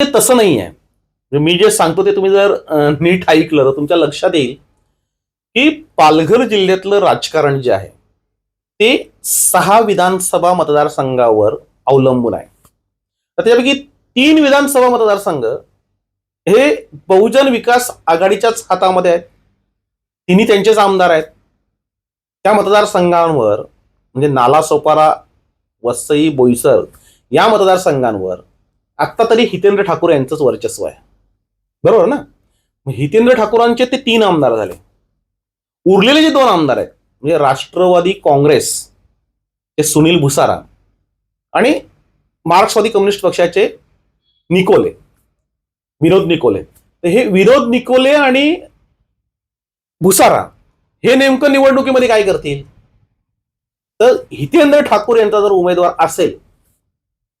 ते तसं नाही आहे म्हणजे मी जे सांगतो ते तुम्ही जर नीट ऐकलं तर तुमच्या लक्षात येईल की पालघर जिल्ह्यातलं राजकारण जे आहे ते सहा विधानसभा मतदारसंघावर अवलंबून आहे. तर त्यापैकी तीन विधानसभा मतदारसंघ हे बहुजन विकास आघाडीच्याच हातामध्ये आहेत. तिन्ही त्यांचेच आमदार आहेत. त्या मतदारसंघांवर म्हणजे नालासोपारा वसई बोईसर या मतदारसंघांवर आत्ता तरी हितेंद्र ठाकूर यांचंच वर्चस्व आहे. बरोबर ना? हितेंद्र ठाकूरांचे ते तीन आमदार झाले. उरलेले जे दोन आमदार आहेत म्हणजे राष्ट्रवादी काँग्रेस ते सुनील भुसारा आणि मार्क्सवादी कम्युनिस्ट पक्षाचे निकोले विनोद निकोले. तर हे विनोद निकोले आणि भुसारा हे नेमकं निवडणुकीमध्ये काय करतील? तर हितेंद्र ठाकूर यांचा जर उमेदवार असेल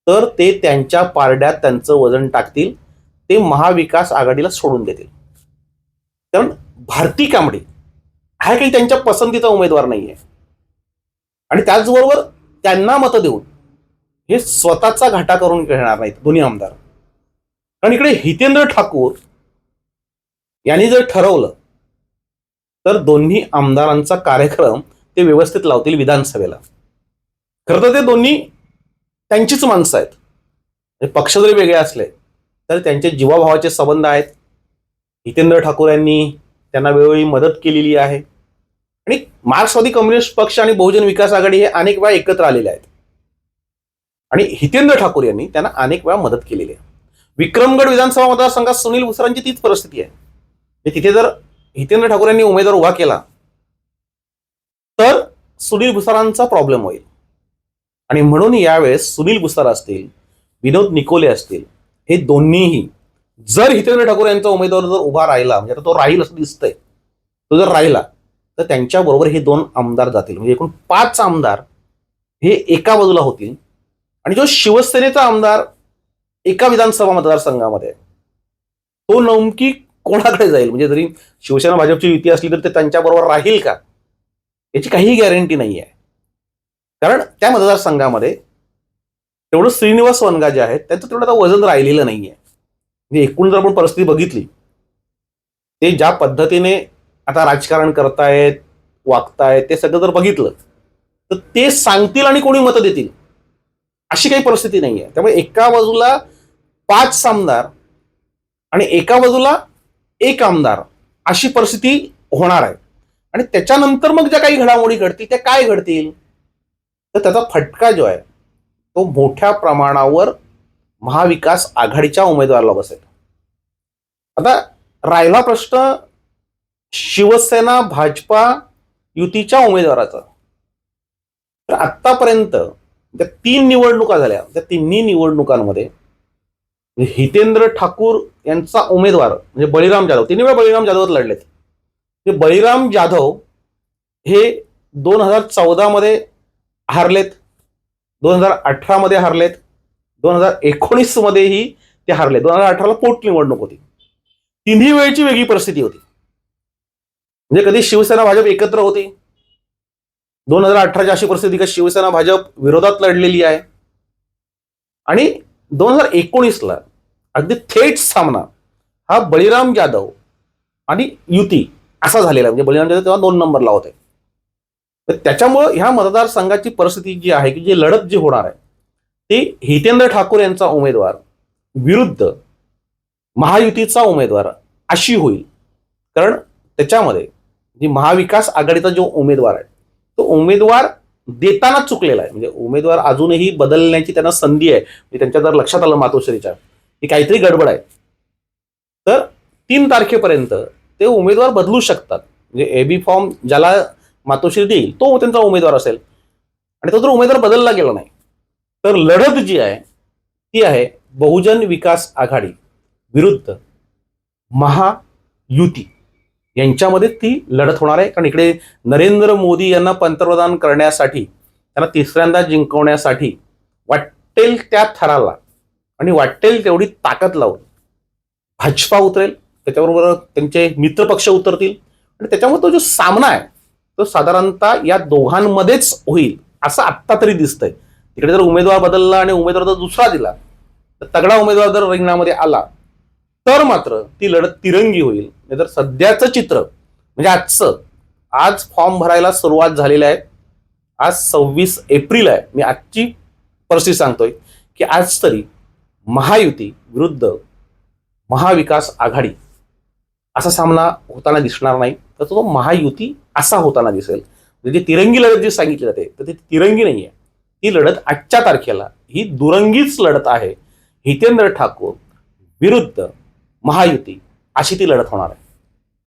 तर ते त्यांच्या पारड्यात त्यांचं वजन टाकतील ते महाविकास आघाडीला सोडून देतील. कारण भारती कांबळे हा काही त्यांच्या पसंतीचा उमेदवार नाही आहे आणि त्याचबरोबर त्यांना मतं देऊन हे स्वतःचा घाटा करून घेणार नाहीत दोन्ही आमदार. कारण इकडे हितेंद्र ठाकूर यांनी जर ठरवलं तर दोन्ही आमदारांचा कार्यक्रम ते व्यवस्थित लावतील विधानसभेला. खरं तर ते दोन्ही त्यांचीच माणसं आहेत. म्हणजे पक्ष जरी वेगळे असले तर त्यांचे जीवाभावाचे संबंध आहेत. हितेंद्र ठाकूर यांनी त्यांना वेळोवेळी मदत केलेली आहे. आणि मार्क्सवादी कम्युनिस्ट पक्ष आणि बहुजन विकास आघाडी हे अनेक वेळा एकत्र आलेले आहेत. आणि हितेंद्र ठाकूर यांनी त्यांना अनेक वेळा मदत केलेली आहे. विक्रमगड विधानसभा मतदारसंघात सुनील भुसरांची तीच परिस्थिती आहे. म्हणजे तिथे जर हितेंद्र ठाकूर यांनी उमेदवार उभा केला तर सुनील भुसारांचा प्रॉब्लेम होईल. आणि म्हणून यावेळेस सुनील गुस्तार असतील विनोद निकोले असतील हे दोन्हीही जर हितेंद्र ठाकूर यांचा उमेदवार जर उभा राहिला म्हणजे आता तो राहील असं दिसतंय तो जर राहिला तर त्यांच्याबरोबर हे दोन आमदार जातील. म्हणजे एकूण पाच आमदार हे एका बाजूला होतील. आणि जो शिवसेनेचा आमदार एका विधानसभा मतदारसंघामध्ये आहे, तो नेमकी कोणाकडे जाईल? म्हणजे जरी शिवसेना भाजपची युती असली तर ते त्यांच्याबरोबर राहील का? याची काही गॅरंटी नाही आहे कारण त्या मतदारसंघामध्ये तेवढं श्रीनिवास वनगा जे आहेत त्यांचं तेवढं आता वजन राहिलेलं नाहीये. म्हणजे एकूण जर आपण परिस्थिती बघितली ते ज्या पद्धतीने आता राजकारण करतायत वागतायत ते सगळं जर बघितलं तर ते सांगतील आणि कोणी मतं देतील अशी काही परिस्थिती नाही आहे त्यामुळे एका बाजूला पाच आमदार आणि एका बाजूला एक आमदार अशी परिस्थिती होणार आहे. आणि त्याच्यानंतर मग ज्या काही घडामोडी घडतील त्या काय घडतील? तर त्याचा फटका जो आहे तो मोठ्या प्रमाणावर महाविकास आघाडीच्या उमेदवाराला बसेल. आता राहिला प्रश्न शिवसेना भाजपा युतीच्या उमेदवाराचा. तर आतापर्यंत त्या तीन निवडणुका झाल्या त्या तिन्ही निवडणुकांमध्ये हितेंद्र ठाकूर यांचा उमेदवार म्हणजे बळीराम जाधव तिन्ही वेळा बळीराम जाधवच लढलेत. ते बळीराम जाधव हे दोन हजार चौदामध्ये हारलेत. दोन हजार अठरामध्ये हारलेत. दोन हजार एकोणीसमध्येही ते हारले दोन हजार अठराला पोटनिवडणूक होती. तिन्ही वेळची वेगळी परिस्थिती होती. म्हणजे कधी शिवसेना भाजप एकत्र होती. दोन हजार अठराची अशी परिस्थिती का शिवसेना भाजप विरोधात लढलेली आहे. आणि दोन हजार एकोणीसला अगदी थेट सामना हा बळीराम जाधव आणि युती असा झालेला म्हणजे बळीराम जाधव तेव्हा दोन नंबरला होते. तर त्याच्यामुळं ह्या मतदारसंघाची परिस्थिती जी आहे की जी लढत जी होणार आहे ती हितेंद्र ठाकूर यांचा उमेदवार विरुद्ध महायुतीचा उमेदवार अशी होईल. कारण त्याच्यामध्ये जी महाविकास आघाडीचा जो उमेदवार आहे तो उमेदवार देताना चुकलेला आहे. म्हणजे उमेदवार अजूनही बदलण्याची त्यांना संधी आहे. म्हणजे त्यांच्या जर लक्षात आलं मातोश्रीच्या की काहीतरी गडबड आहे. तर तीन तारखेपर्यंत ते उमेदवार बदलू शकतात. म्हणजे एबी फॉर्म ज्याला मातोश्री देईल तो त्यांचा उमेदवार असेल. आणि तो जर उमेदवार बदलला गेला नाही तर लढत जी आहे ती आहे बहुजन विकास आघाडी विरुद्ध महायुती. यांच्यामध्ये ती लढत होणार आहे. कारण इकडे नरेंद्र मोदी यांना पंतप्रधान करण्यासाठी त्यांना तिसऱ्यांदा जिंकवण्यासाठी वाटेल त्या थराला आणि वाटेल तेवढी ताकद लावून भाजपा उतरेल. त्याच्याबरोबर त्यांचे मित्रपक्ष उतरतील. आणि त्याच्यामुळे तो जो सामना आहे तो साधारणतः या दोघांमध्येच होईल असं आत्ता तरी दिसतंय. तिकडे जर उमेदवार बदलला आणि उमेदवार जर दुसरा दिला तर तगडा उमेदवार जर रिंगणामध्ये आला तर मात्र ती लढत तिरंगी होईल. म्हणजे नाहीतर सध्याचं चित्र म्हणजे आजचं आज फॉर्म भरायला सुरुवात झालेली आहे. आज सव्वीस एप्रिल आहे. मी आजची परिस्थिती सांगतोय की आज तरी महायुती विरुद्ध महाविकास आघाडी असा सामना होताना दिसणार नाही. तर तो महायुती असा होताना दिसेल. म्हणजे तिरंगी लढत जी सांगितली जाते तर ती तिरंगी नाही आहे ती लढत आजच्या तारखेला ही दुरंगीच लढत आहे. हितेंद्र ठाकूर विरुद्ध महायुती अशी ती लढत होणार आहे.